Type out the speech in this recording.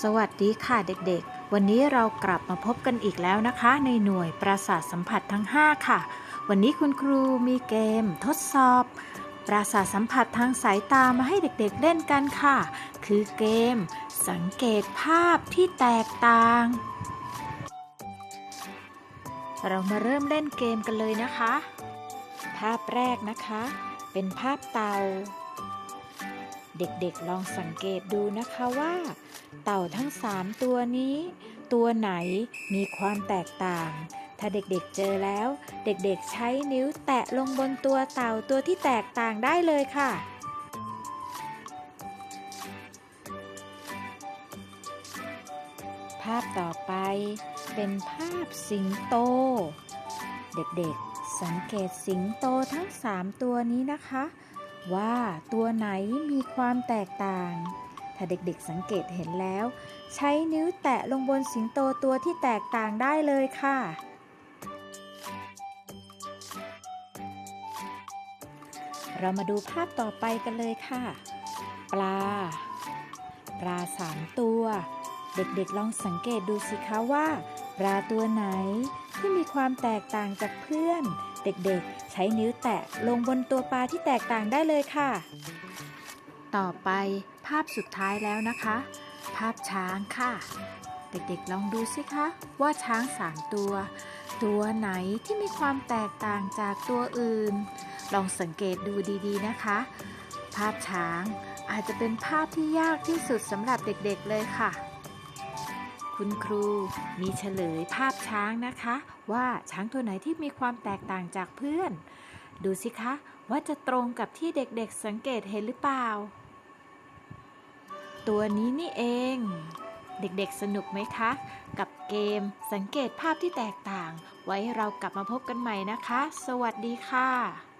สวัสดีค่ะเด็กๆ วันนี้เรากลับมาพบกันอีกแล้วนะคะ ในหน่วยประสาทสัมผัสทั้ง 5 ค่ะ วันนี้คุณครูมีเกมทดสอบ ประสาทสัมผัสทางสายตามาให้เด็กๆเล่นกันค่ะ คือเกม สังเกตภาพที่แตกต่าง เรามาเริ่มเล่นเกมกันเลยนะคะ ภาพแรกนะคะ เป็นภาพเต่า เด็กๆลองสังเกตดูนะคะว่า เต่าทั้ง 3 ตัวนี้ ตัวไหนมีความแตกต่าง ถ้าเด็กๆเจอแล้ว เด็กๆใช้นิ้วแตะลงบนตัวเต่าตัวที่แตกต่างได้เลยค่ะภาพต่อไปเป็นภาพสิงโต เด็กๆ สังเกตสิงโตทั้ง 3 ตัวนี้นะคะ ว่าตัวไหนมีความแตกต่าง ถ้าเด็กๆสังเกตเห็นแล้ว ใช้นิ้วแตะลงบนสิงโตตัวที่แตกต่างได้เลยค่ะ เรามาดูภาพต่อไปกันเลยค่ะ ปลา ปลาสามตัว เด็กๆลองสังเกตดูสิคะว่า ปลาตัวไหนที่มีความแตกต่างจากเพื่อน เด็กๆ ใช้นิ้วแตะลงบนตัวปลาที่แตกต่างได้เลยค่ะ ต่อไปภาพสุดท้ายแล้วนะคะ ภาพช้างค่ะ เด็กๆลองดูสิคะว่าช้างสามตัว ตัวไหนที่มีความแตกต่างจากตัวอื่น ลองสังเกตดูดีๆนะคะ ภาพช้างอาจจะเป็นภาพที่ยากที่สุดสำหรับเด็กๆเลยค่ะ คุณครูมีเฉลยภาพช้างนะคะ ว่าช้างตัวไหนที่มีความแตกต่างจากเพื่อน ดูสิคะ ว่าจะตรงกับที่เด็กๆสังเกตเห็นหรือเปล่า ตัวนี้นี่เอง เด็กๆสนุกไหมคะ กับเกมสังเกตภาพที่แตกต่าง ไว้เรากลับมาพบกันใหม่นะคะ สวัสดีค่ะ